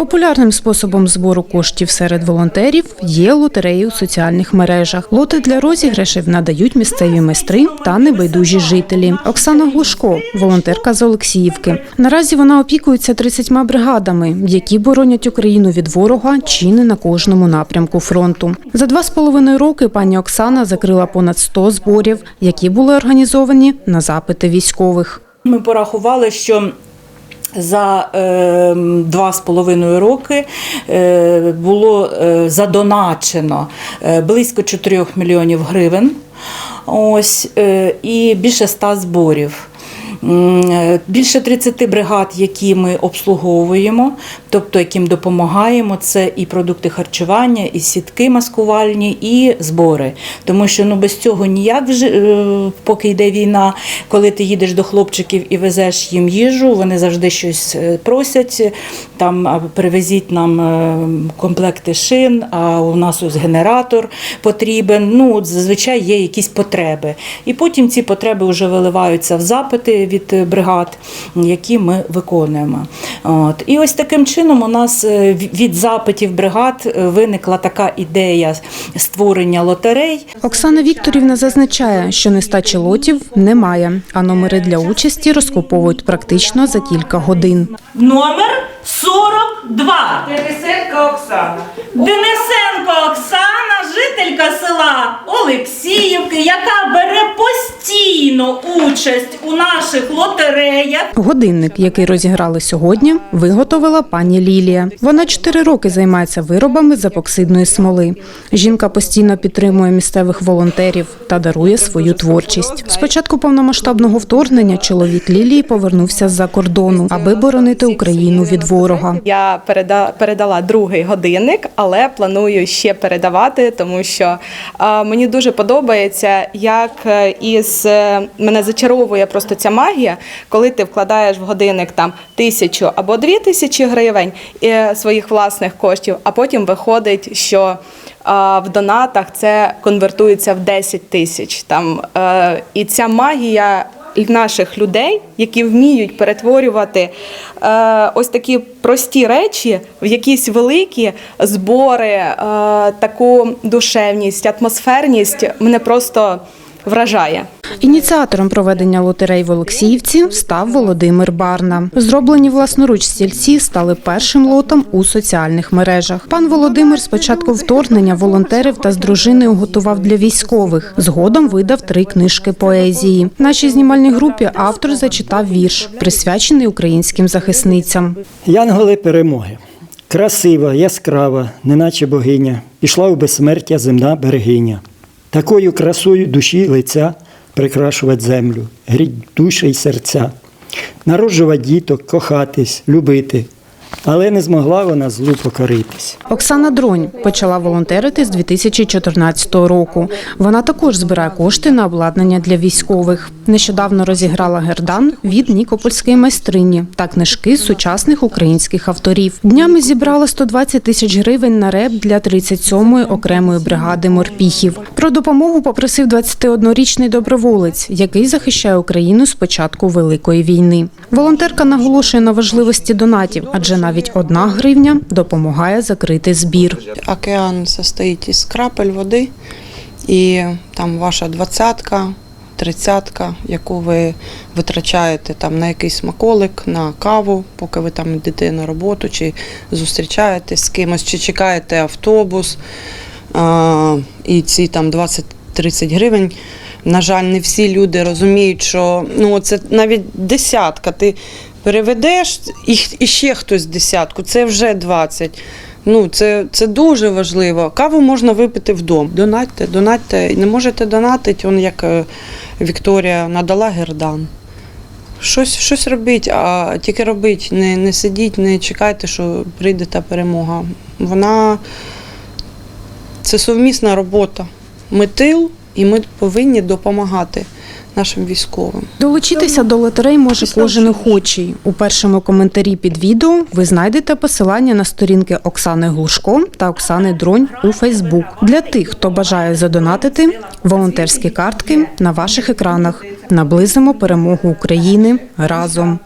Популярним способом збору коштів серед волонтерів є лотереї у соціальних мережах. Лоти для розіграшів надають місцеві майстри та небайдужі жителі. Оксана Глушко, волонтерка з Олексіївки. Наразі вона опікується 30 бригадами, які боронять Україну від ворога чи не на кожному напрямку фронту. За два з половиною роки пані Оксана закрила понад 100 зборів, які були організовані на запити військових. Ми порахували, що за е, два з половиною роки е, було е, задоначено е, близько 4 мільйонів гривень. Ось і більше 100 зборів. Е, Більше 30 бригад, які ми обслуговуємо, тобто яким допомагаємо, це і продукти харчування, і сітки маскувальні, і збори. Тому що ну, без цього ніяк, вже, е, поки йде війна, коли ти їдеш до хлопчиків і везеш їм їжу, вони завжди щось е, просять. Там привезіть нам комплекти шин, а у нас ось генератор потрібен. Ну, зазвичай є якісь потреби. І потім ці потреби вже виливаються в запити від е, бригад, які ми виконуємо. От. І ось таким чином у нас е, від запитів бригад е, виникла така ідея створення лотерей. Оксана Вікторівна зазначає, що нестачі лотів немає, а номери для участі розкуповують практично за кілька годин. Номер 42. Денисенко Оксана. Денисенко Оксана, жителька села Олексіївки, яка бере постійно участь у наших лотереях. Годинник, який розіграли сьогодні, виготовила пані Лілія. Вона чотири роки займається виробами з епоксидної смоли. Жінка постійно підтримує місцевих волонтерів та дарує свою творчість. З початку повномасштабного вторгнення чоловік Лілії повернувся з-за кордону, аби боронити Україну від ворога. Я переда, передала другий годинник, але планую ще передавати, тому що мені дуже подобається, як е, із е, мене зачаровує просто ця магія, коли ти вкладаєш в годинник там тисячу або дві тисячі гривень е, своїх власних коштів, а потім виходить, що в донатах це конвертується в 10 тисяч. Там і ця магія наших людей, які вміють перетворювати е, ось такі прості речі в якісь великі збори, е, таку душевність, атмосферність. Мене просто вражає. Ініціатором проведення лотерей в Олексіївці став Володимир Барна. Зроблені власноруч стільці стали першим лотом у соціальних мережах. Пан Володимир з початку вторгнення волонтерів та з дружиною готував для військових. Згодом видав три книжки поезії. Нашій знімальній групі автор зачитав вірш, присвячений українським захисницям. Янголи перемоги. Красива, яскрава, неначе богиня, пішла у безсмертя земна берегиня. Такою красою душі лиця прикрашувати землю, гріть душі й серця, народжувати діток, кохатись, любити. Але не змогла вона злу покоритись. Оксана Дронь почала волонтерити з 2014 року. Вона також збирає кошти на обладнання для військових. Нещодавно розіграла гердан від Нікопольської майстрині та книжки сучасних українських авторів. Днями зібрала 120 тисяч гривень на реп для 37-ї окремої бригади морпіхів. Про допомогу попросив 21-річний доброволець, який захищає Україну з початку великої війни. Волонтерка наголошує на важливості донатів, адже навіть одна гривня допомагає закрити збір. Океан состоїть із крапель води, і там ваша двадцятка, тридцятка, яку ви витрачаєте там на якийсь смаколик, на каву, поки ви там йдете на роботу, чи зустрічаєтесь з кимось, чи чекаєте автобус. І ці там 20-30 гривень. На жаль, не всі люди розуміють, що ну це навіть десятка. Ти переведеш і, і ще хтось десятку, це вже 20. Ну, це, це дуже важливо. Каву можна випити вдома. Донатьте, донатьте. Не можете донатити, он як е, Вікторія надала гердан. Щось, щось робіть, а тільки робіть, не, не сидіть, не чекайте, що прийде та перемога. Вона це совмісна робота. Ми тил, і ми повинні допомагати нашим військовим. Долучитися до лотерей може кожен охочий. У першому коментарі під відео ви знайдете посилання на сторінки Оксани Глушко та Оксани Дронь у Фейсбук. Для тих, хто бажає задонатити, волонтерські картки на ваших екранах. Наблизимо перемогу України разом.